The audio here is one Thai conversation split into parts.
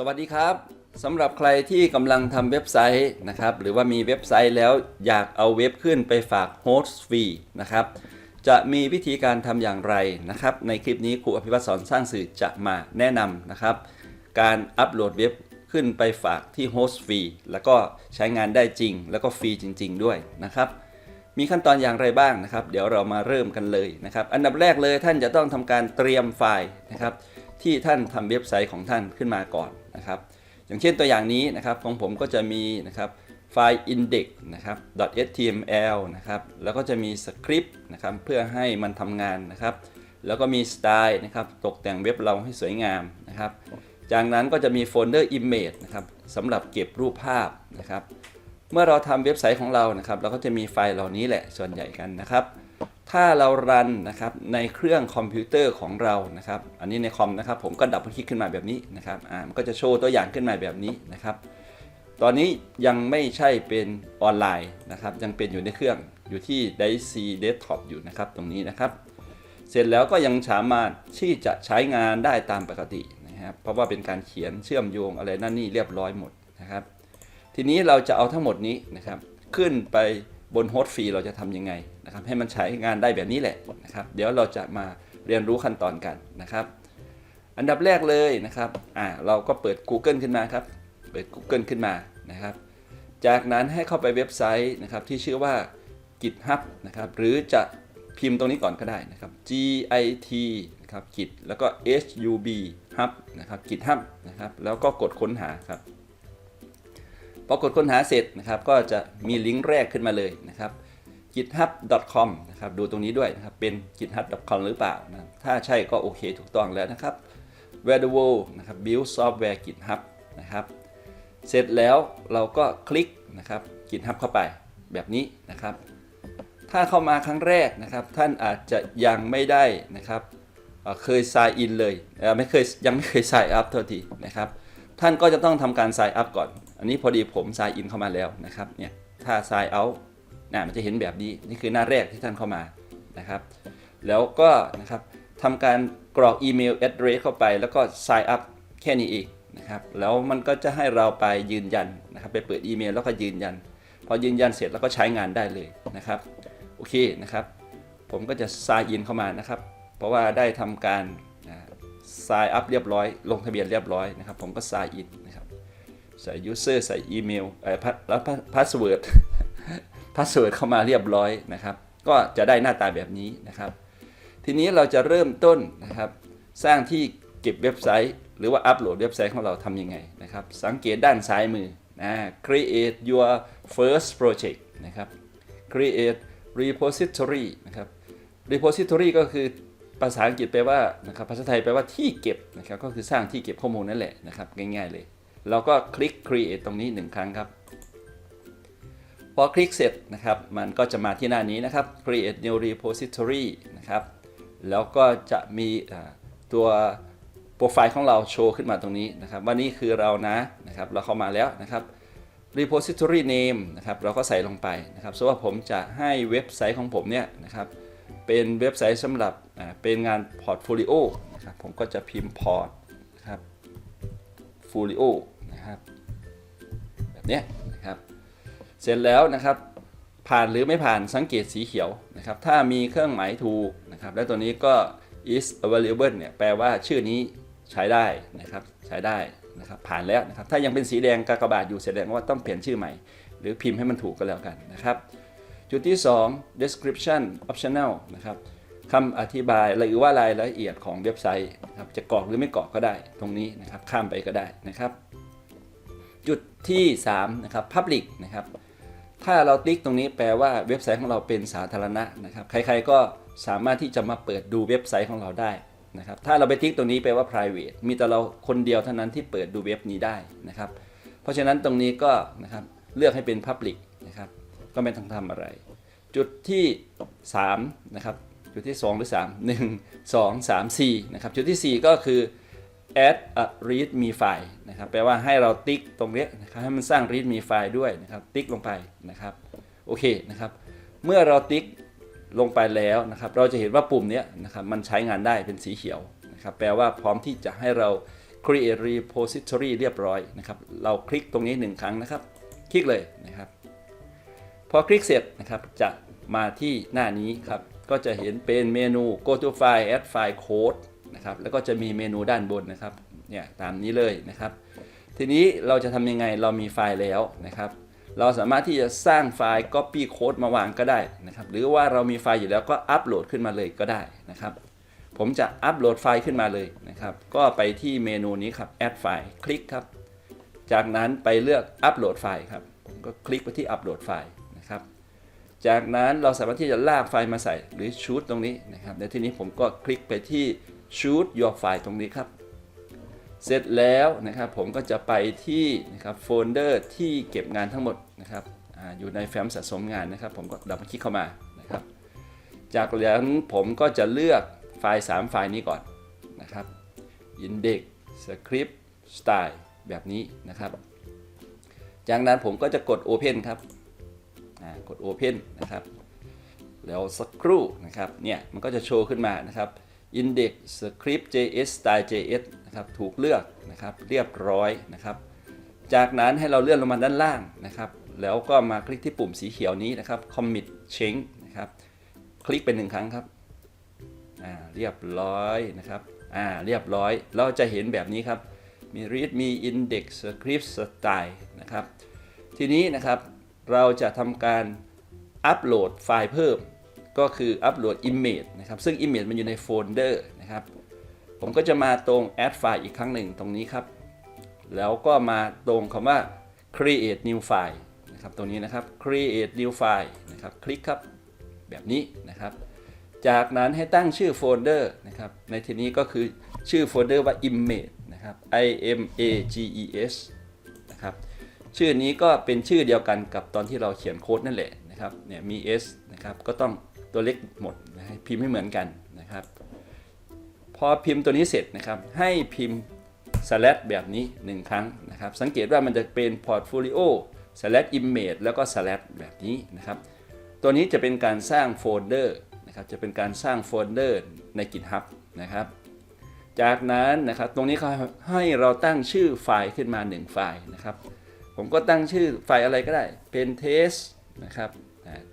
สวัสดีครับสำหรับใครที่กำลังทำเว็บไซต์นะครับ หรือว่ามีเว็บไซต์แล้วอยากเอาเว็บขึ้นไปฝากโฮสต์ฟรีนะครับ จะมีวิธีการทำอย่างไรนะครับ ในคลิปนี้ครูอภิวัตสอนสร้างสื่อจะมาแนะนำนะครับ การอัปโหลดเว็บขึ้นไปฝากที่โฮสต์ฟรีแล้วก็ใช้งานได้จริง แล้วก็ฟรีจริง ๆ ด้วยนะครับ มีขั้นตอนอย่างไรบ้างนะครับ เดี๋ยวเรามาเริ่มกันเลยนะครับ อันดับแรกเลยท่านจะต้องทำการเตรียมไฟล์นะครับ ที่ท่านทำเว็บไซต์ของท่านขึ้นมาก่อนนะครับ อย่างเช่นตัวอย่างนี้นะครับของผมก็จะมีนะครับไฟล์ index นะครับ .html นะครับแล้วก็จะมีสคริปต์นะครับเพื่อให้มันทำงานนะครับ แล้วก็มีสไตล์นะครับตกแต่งเว็บเราให้สวยงามนะครับ จากนั้นก็จะมีโฟลเดอร์ image นะครับสำหรับเก็บรูปภาพนะครับ เมื่อเราทำเว็บไซต์ของเรานะครับ เราก็จะมีไฟล์เหล่านี้แหละส่วนใหญ่กันนะครับ ถ้าเรารันนะครับในเครื่องคอมพิวเตอร์ของเรานะครับ อันนี้ในคอมนะครับผมก็ดับเบิลคลิกขึ้นมาแบบนี้นะครับอ่ามันก็จะโชว์ตัวอย่างขึ้นมาแบบนี้นะครับ ตอนนี้ยังไม่ใช่เป็นออนไลน์นะครับ ยังเป็นอยู่ในเครื่องอยู่ที่ d i c Desktop อยู่นะครับตรงนี้นะครับ เสร็จแล้วก็ยังสามารถที่จะใช้งานได้ตามปกตินะครับ เพราะว่าเป็นการเขียนเชื่อมโยงอะไรนั่นนี่เรียบร้อยหมดนะครับ ทีนี้เราจะเอาทั้งหมดนี้นะครับขึ้นไป บนโฮสต์ฟรีเราจะทำยังไงนะครับให้มันใช้งานได้แบบนี้แหละนะครับเดี๋ยวเราจะมาเรียนรู้ขั้นตอนกันนะครับ อันดับแรกเลยนะครับอ่าเราก็เปิด Google ขึ้นมาครับ เปิด Google ขึ้นมานะครับ จากนั้นให้เข้าไปเว็บไซต์นะครับที่ชื่อว่า GitHub นะครับหรือจะพิมพ์ตรงนี้ก่อนก็ได้นะครับ G I T นะครับ Git แล้วก็ H U B Hub นะครับ GitHub นะครับแล้วก็กดค้นหาครับ พอกดค้นหาเสร็จนะครับก็จะมีลิงก์แรกขึ้นมาเลยนะครับ github.com นะครับดูตรงนี้ด้วยนะครับเป็น github.com หรือเปล่านะถ้าใช่ก็โอเคถูกต้องแล้วนะครับ where the world นะครับ build software github นะครับเสร็จแล้วเราก็คลิกนะครับ github เข้าไปแบบนี้นะครับ ถ้าเข้ามาครั้งแรกนะครับ ท่านอาจจะยังไม่ได้นะครับเคย sign in เลยไม่เคยยังไม่เคย sign up เท่าทีนะครับ ท่านก็จะต้องทำการ sign up ก่อน อันนี้พอดีผม sign in เข้ามาแล้วนะครับเนี่ยถ้า sign out นะมันจะเห็นแบบนี้นี่คือหน้าแรกที่ท่านเข้ามานะครับ แล้วก็นะครับทำการกรอกอีเมล address เข้าไป แล้วก็ sign up แค่นี้เองนะครับแล้วมันก็จะให้เราไปยืนยันนะครับ ไปเปิดอีเมลแล้วก็ยืนยัน พอยืนยันเสร็จแล้วก็ใช้งานได้เลยนะครับโอเคนะครับ ผมก็จะ sign in เข้ามานะครับ เพราะว่าได้ทำการ sign up เรียบร้อย ลงทะเบียนเรียบร้อยนะครับ ผมก็ sign in นะครับ ใส่ user ใส่อีเมลแล้ว password password เข้ามาเรียบร้อยนะครับ ก็จะได้หน้าตาแบบนี้นะครับ ทีนี้เราจะเริ่มต้นนะครับ สร้างที่เก็บเว็บไซต์ หรือว่าอัปโหลดเว็บไซต์ของเราทำยังไงนะครับ สังเกตด้านซ้ายมือนะ create your first project นะครับ create repository นะครับ repository ก็คือภาษาอังกฤษแปลว่านะครับภาษาไทยแปลว่าที่เก็บนะครับก็คือสร้างที่เก็บข้อมูลนั่นแหละนะครับง่ายๆเลย เราก็คลิก create ตรงนี้หนึ่งครั้งครับพอคลิกเสร็จนะครับมันก็จะมาที่หน้านี้นะครับ create new repository นะครับแล้วก็จะมีตัวโปรไฟล์ของเราโชว์ขึ้นมาตรงนี้นะครับว่านี่คือเรานะนะครับเราเข้ามาแล้วนะครับ repository name นะครับเราก็ใส่ลงไปนะครับสมมติว่าผมจะให้เว็บไซต์ของผมเนี่ยนะครับเป็นเว็บไซต์สำหรับเป็นงานพอร์ตโฟลิโอนะครับผมก็จะพิมพ์พอร์ตนะครับโฟลิโอ นะครับแบบนี้นะครับเสร็จแล้วนะครับผ่านหรือไม่ผ่านสังเกตสีเขียวนะครับถ้ามีเครื่องหมายถูกนะครับและตัวนี้ก็ is available เนี่ยแปลว่าชื่อนี้ใช้ได้นะครับใช้ได้นะครับผ่านแล้วนะครับถ้ายังเป็นสีแดงกากบาทอยู่แสดงว่าต้องเปลี่ยนชื่อใหม่ หรือพิมพ์ให้มันถูกก็แล้วกันนะครับจุดที่ 2 description optional นะครับคำอธิบายหรือว่ารายละเอียดของเว็บไซต์นะครับจะกรอกหรือไม่กรอกก็ได้ตรงนี้นะครับข้ามไปก็ได้นะครับ จุดที่3นะครับ Public นะครับ ถ้าเราติ๊กตรงนี้แปลว่าเว็บไซต์ของเราเป็นสาธารณะนะครับ ใครๆก็สามารถที่จะมาเปิดดูเว็บไซต์ของเราได้นะครับ ถ้าเราไปติ๊กตรงนี้แปลว่า private มีแต่เราคนเดียวเท่านั้นที่เปิดดูเว็บนี้ได้นะครับ เพราะฉะนั้นตรงนี้ก็นะครับเลือกให้เป็น Public นะครับก็ไม่ต้องทำอะไร จุดที่3นะครับจุดที่ 2 หรือ 3 1 2 3 4นะครับจุดทีสี่4 ก็คือ add a readme file นะครับแปลว่าให้เราติ๊กตรงนี้นะครับให้มันสร้าง readme file ด้วยนะครับ ติ๊กลงไปนะครับโอเคนะครับ เมื่อเราติ๊กลงไปแล้วนะครับ เราจะเห็นว่าปุ่มนี้นะครับมันใช้งานได้เป็นสีเขียวนะครับ แปลว่าพร้อมที่จะให้เรา create repository เรียบร้อยนะครับ เราคลิกตรงนี้หนึ่งครั้งนะครับ คลิกเลยนะครับ พอคลิกเสร็จนะครับจะมาที่หน้านี้ครับ ก็จะเห็นเป็นเมนู go to file add file code นะครับแล้วก็จะมีเมนูด้านบนนะครับเนี่ยตามนี้เลยนะครับ ทีนี้เราจะทำยังไงเรามีไฟล์แล้วนะครับเราสามารถที่จะสร้างไฟล์ copy code มาวางก็ได้นะครับ หรือว่าเรามีไฟล์อยู่แล้วก็อัปโหลดขึ้นมาเลยก็ได้นะครับ ผมจะอัปโหลดไฟล์ขึ้นมาเลยนะครับ ก็ไปที่เมนูนี้ครับ add file คลิกครับ จากนั้นไปเลือกอัปโหลดไฟล์ครับ ผมก็คลิกไปที่อัปโหลดไฟล์นะครับ จากนั้นเราสามารถที่จะลากไฟล์มาใส่หรือชูดตรงนี้นะครับ ในที่นี้ผมก็คลิกไปที่ shoot your file ตรงนี้ครับ เสร็จแล้วนะครับผมก็จะไปที่นะครับโฟลเดอร์ที่เก็บงานทั้งหมดนะครับออยู่ในแฟ้มสะสมงานนะครับ ผมก็ดับคลิกเข้ามานะครับ จากนั้นผมก็จะเลือกไฟล์ 3 ไฟล์นี้ก่อนนะครับ index script style แบบนี้นะครับ จากนั้นผมก็จะกด open ครับกด open นะครับ แล้วสักครู่นะครับ เนี่ย มันก็จะโชว์ขึ้นมานะครับ index script js style js นะครับถูกเลือกนะครับเรียบร้อยนะครับ จากนั้นให้เราเลื่อนลงมาด้านล่างนะครับ แล้วก็มาคลิกที่ปุ่มสีเขียวนี้นะครับ commit change นะครับคลิกเป็นหนึ่งครั้งครับอ่าเรียบร้อยนะครับอ่าเรียบร้อยเราจะเห็นแบบนี้ครับมี read มี index script style นะครับ ทีนี้นะครับเราจะทำการอัปโหลดไฟล์เพิ่ม ก็คืออัปโหลด image นะครับ ซึ่ง image มันอยู่ในโฟลเดอร์นะครับ ผมก็จะมาตรง add file อีกครั้งหนึ่งตรงนี้ครับ แล้วก็มาตรงคำว่า create new file นะครับ ตรงนี้นะครับ create new file นะครับ คลิกครับแบบนี้นะครับ จากนั้นให้ตั้งชื่อโฟลเดอร์นะครับ ในที่นี้ก็คือชื่อโฟลเดอร์ว่า image นะครับ i m a g e s นะครับ ชื่อนี้ก็เป็นชื่อเดียวกันกับตอนที่เราเขียนโค้ดนั่นแหละนะครับ เนี่ยมี s นะครับ ก็ต้อง ตัวเล็กหมดนะพิมพ์ให้เหมือนกันนะครับ พอพิมพ์ตัวนี้เสร็จนะครับให้พิมพ์ slash แบบนี้ 1 ครั้งนะครับ สังเกตว่ามันจะเป็น portfolio slash image แล้วก็ slash แบบนี้นะครับ ตัวนี้จะเป็นการสร้างโฟลเดอร์นะครับจะเป็นการสร้างโฟลเดอร์ใน GitHub นะครับ จากนั้นนะครับตรงนี้เขาให้เราตั้งชื่อไฟล์ขึ้นมา 1 ไฟล์นะครับ ผมก็ตั้งชื่อไฟล์อะไรก็ได้เป็น test นะครับ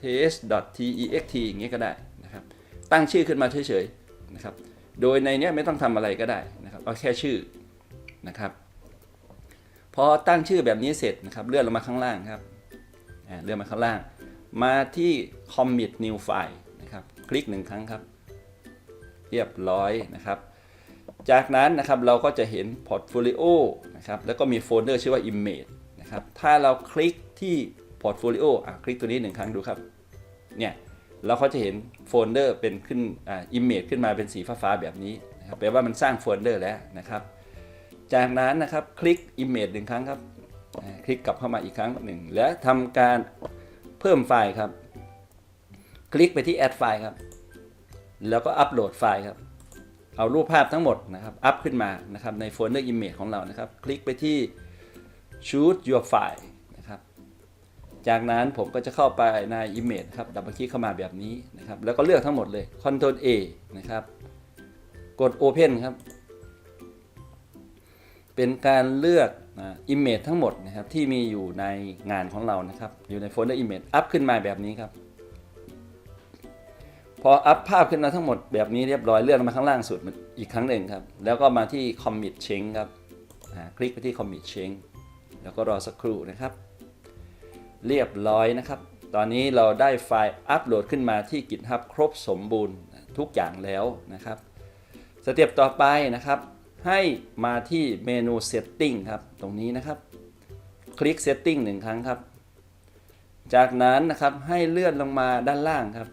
test.text อย่างเงี้ยก็ได้นะครับ ตั้งชื่อขึ้นมาเฉยๆนะครับ โดยในเนี้ยไม่ต้องทำอะไรก็ได้นะครับ เอาแค่ชื่อนะครับ พอตั้งชื่อแบบนี้เสร็จนะครับเลื่อนลงมาข้างล่างครับเลื่อนมาข้างล่าง มาที่ commit new file นะครับ คลิกหนึ่งครั้งครับ เรียบร้อยนะครับ จากนั้นนะครับเราก็จะเห็น portfolio นะครับ แล้วก็มีโฟลเดอร์ชื่อว่า image นะครับ ถ้าเราคลิกที่ portfolio อะคลิกตัวนี้หนึ่งครั้งดูครับ เนี่ยเราก็จะเห็นโฟลเดอร์เป็นขึ้นอ่า image ขึ้นมาเป็นสีฟ้าๆแบบนี้นะครับแปลว่ามันสร้างโฟลเดอร์แล้วนะครับ จากนั้นนะครับคลิก image หนึ่งครั้งครับคลิกกลับเข้ามาอีกครั้งหนึ่งและทำการเพิ่มไฟล์ครับ คลิกไปที่ add ไฟล์ครับ แล้วก็อัปโหลดไฟล์ครับ เอารูปภาพทั้งหมดนะครับอัพขึ้นมานะครับในโฟลเดอร์ image ของเรานะครับ คลิกไปที่ choose your file จากนั้นผมก็จะเข้าไปใน image ครับดับเบิลคลิกเข้ามาแบบนี้นะครับ แล้วก็เลือกทั้งหมดเลย Ctrl A นะครับ กด Open ครับ เป็นการเลือกนะ image ทั้งหมดนะครับที่มีอยู่ในงานของเรานะครับ อยู่ในโฟลเดอร์ image อัพขึ้นมาแบบนี้ครับ พออัพภาพขึ้นมาทั้งหมดแบบนี้เรียบร้อยเลื่อนมาข้างล่างสุดอีกครั้งหนึ่งครับ แล้วก็มาที่ commit change ครับคลิกไปที่ commit change แล้วก็รอสักครู่นะครับ เรียบร้อยนะครับ ตอนนี้เราได้ไฟล์อัปโหลดขึ้นมาที่ GitHub ครบสมบูรณ์ทุกอย่างแล้วนะครับ สเต็ปต่อไปนะครับ ให้มาที่เมนู setting ครับ ตรงนี้นะครับ คลิก setting หนึ่งครั้งครับ จากนั้นนะครับให้เลื่อนลงมาด้านล่างครับ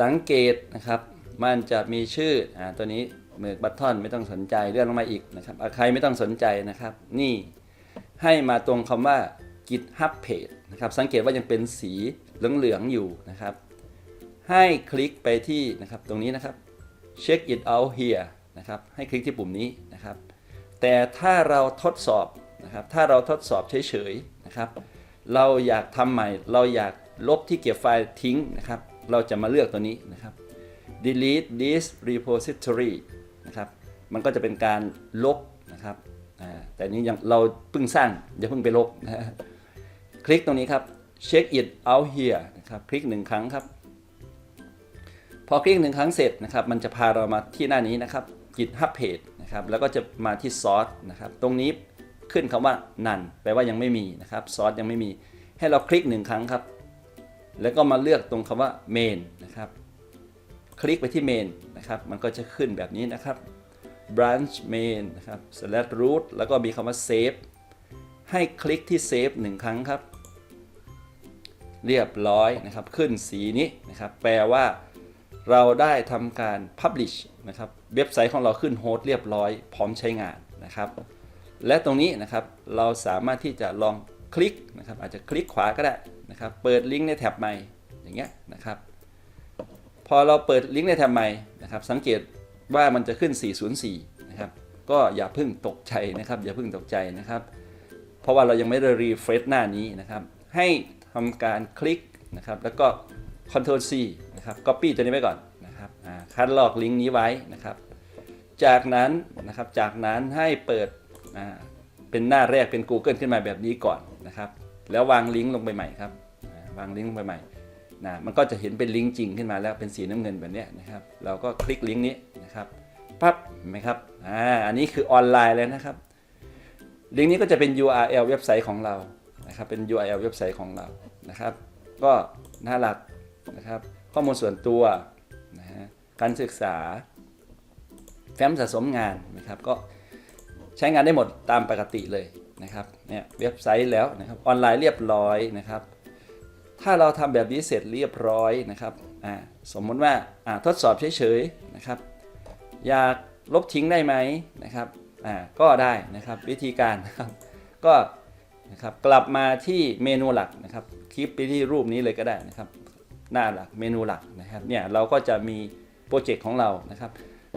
สังเกตนะครับมันจะมีชื่ออ่าตัวนี้เมือกบัตทอนไม่ต้องสนใจเลื่อนลงมาอีกนะครับใครไม่ต้องสนใจนะครับ นี่ให้มาตรงคำว่า GitHub Page นะครับสังเกตว่ายังเป็นสีเหลืองๆอยู่นะครับ ให้คลิกไปที่นะครับตรงนี้นะครับ check it out here นะครับให้คลิกที่ปุ่มนี้นะครับ แต่ถ้าเราทดสอบนะครับถ้าเราทดสอบเฉยๆนะครับ เราอยากทำใหม่ เราอยากลบที่เก็บไฟล์ทิ้งนะครับ เราจะมาเลือกตัวนี้นะครับ delete this repository นะครับมันก็จะเป็นการลบนะครับแต่นี้ยังเราเพิ่งสร้างอย่าเพิ่งไปลบนะ ลิกตรงนี้ครับ check it out here นะครับคลิกหนึ่งครั้งครับ พอคลิกหนึ่งครั้งเสร็จนะครับ มันจะพาเรามาที่หน้านี้นะครับ GitHub page นะครับ แล้วก็จะมาที่ source นะครับ ตรงนี้ขึ้นคำว่า none แปลว่ายังไม่มีนะครับ source ยังไม่มี ให้เราคลิกหนึ่งครั้งครับ แล้วก็มาเลือกตรงคำว่า main นะครับ คลิกไปที่ main นะครับ มันก็จะขึ้นแบบนี้นะครับ branch main นะครับ slash root แล้วก็มีคำว่า save ให้คลิกที่ save หนึ่งครั้งครับ เรียบร้อยนะครับ ขึ้นสีนี้นะครับ แปลว่าเราได้ทำการ publish นะครับ เว็บไซต์ของเราขึ้นโฮสต์เรียบร้อย พร้อมใช้งานนะครับ และตรงนี้นะครับเราสามารถที่จะลองคลิกนะครับ อาจจะคลิกขวาก็ได้นะครับ เปิดลิงก์ในแท็บใหม่อย่างเงี้ยนะครับ พอเราเปิดลิงก์ในแท็บใหม่นะครับ สังเกตว่ามันจะขึ้น 404 นะครับ ก็อย่าเพิ่งตกใจนะครับ อย่าเพิ่งตกใจนะครับ เพราะว่าเรายังไม่ได้รีเฟรชหน้านี้นะครับ ให้ ทำการคลิกนะครับแล้วก็ Ctrl C นะครับ Copy ตัวนี้ไว้ก่อนนะครับคัดลอกลิงก์นี้ไว้นะครับ จากนั้นนะครับจากนั้นให้เปิดเป็นหน้าแรกเป็น Google ขึ้นมาแบบนี้ก่อนนะครับ แล้ววางลิงก์ลงไปใหม่ครับวางลิงก์ลงไปใหม่นะมันก็จะเห็นเป็นลิงก์จริงขึ้นมาแล้วเป็นสีน้ำเงินแบบนี้นะครับ เราก็คลิกลิงก์นี้นะครับปั๊บเห็นไหมครับอ่าอันนี้คือออนไลน์แล้วนะครับ ลิงก์นี้ก็จะเป็น URL เว็บไซต์ของเรา นะครับเป็น URL เว็บไซต์ของเรานะครับ ก็หน้าหลักนะครับ ข้อมูลส่วนตัวนะฮะการศึกษา แฟ้มสะสมงานนะครับ ก็ใช้งานได้หมดตามปกติเลยนะครับเนี่ยเว็บไซต์แล้วนะครับออนไลน์เรียบร้อยนะครับ ถ้าเราทำแบบนี้เสร็จเรียบร้อยนะครับอ่าสมมติว่าอ่าทดสอบเฉยๆนะครับ อยากลบทิ้งได้ไหมนะครับอ่าก็ได้นะครับวิธีการนะครับก็ นะครับกลับมาที่เมนูหลักนะครับคลิปไปที่รูปนี้เลยก็ได้นะครับ หน้าหลักเมนูหลักนะครับเนี่ยเราก็จะมีโปรเจกต์ของเรานะครับ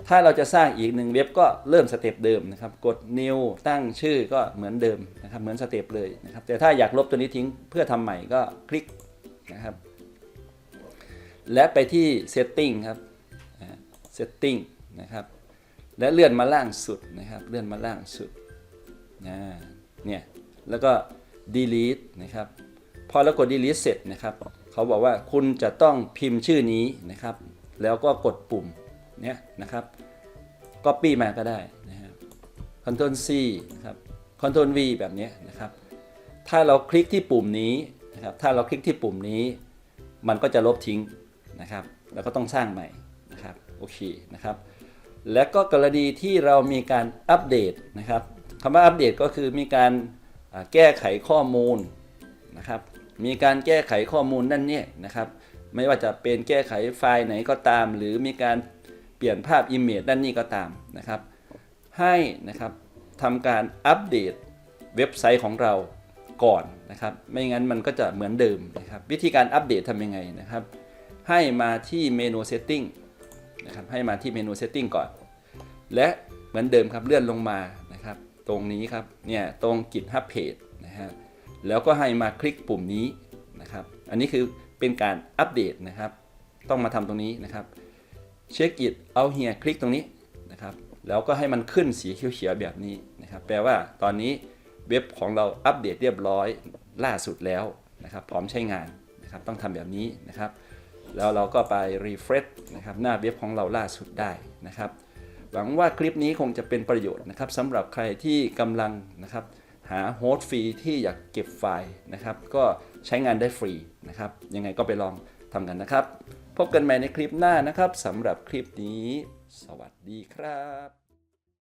ถ้าเราจะสร้างอีกหนึ่งเว็บก็เริ่มสเต็ปเดิมนะครับ กด new ตั้งชื่อก็เหมือนเดิมนะครับเหมือนสเต็ปเลยนะครับแต่ถ้าอยากลบตัวนี้ทิ้งเพื่อทำใหม่ก็คลิกนะครับและไปที่ setting ครับ setting นะครับและเลื่อนมาล่างสุดนะครับ เลื่อนมาล่างสุดนะเนี่ย แล้วก็ delete นะครับ พอเรากด delete เสร็จนะครับ เขาบอกว่าคุณจะต้องพิมพ์ชื่อนี้นะครับ แล้วก็กดปุ่มเนี่ยนะครับ copy มาก็ได้นะครับ Ctrl C นะครับ Ctrl V แบบเนี้ยนะครับ ถ้าเราคลิกที่ปุ่มนี้นะครับ ถ้าเราคลิกที่ปุ่มนี้ มันก็จะลบทิ้งนะครับ แล้วก็ต้องสร้างใหม่นะครับ โอเคนะครับ และก็กรณีที่เรามีการอัปเดตนะครับคำว่าอัปเดตก็คือมีการ แก้ไขข้อมูลนะครับ มีการแก้ไขข้อมูลนั่นเนี่ยนะครับ ไม่ว่าจะเป็นแก้ไขไฟล์ไหนก็ตาม หรือมีการเปลี่ยนภาพอิมเมจด้านนี้ก็ตามนะครับ ให้นะครับทำการอัปเดตเว็บไซต์ของเราก่อนนะครับ ไม่งั้นมันก็จะเหมือนเดิมนะครับ วิธีการอัปเดตทำยังไงนะครับ ให้มาที่เมนู setting นะครับ ให้มาที่เมนู setting ก่อน และเหมือนเดิมครับเลื่อนลงมา ตรงนี้ครับ เนี่ยตรง GitHub page นะฮะ แล้วก็ให้มาคลิกปุ่มนี้นะครับ อันนี้คือเป็นการอัปเดตนะครับ ต้องมาทำตรงนี้นะครับ เช็คอิเอาเฮียคลิกตรงนี้นะครับ แล้วก็ให้มันขึ้นสีเขียวๆแบบนี้นะครับ แปลว่าตอนนี้เว็บของเราอัปเดตเรียบร้อยล่าสุดแล้วนะครับ พร้อมใช้งานนะครับ ต้องทำแบบนี้นะครับ แล้วเราก็ไป refresh นะครับหน้าเว็บของเราล่าสุดได้นะครับ หวังว่าคลิปนี้คงจะเป็นประโยชน์นะครับสำหรับใครที่กำลังนะครับหาโฮสต์ฟรีที่อยากเก็บไฟล์นะครับ ก็ใช้งานได้ฟรีนะครับ ยังไงก็ไปลองทำกันนะครับ พบกันใหม่ในคลิปหน้านะครับสำหรับคลิปนี้ สวัสดีครับ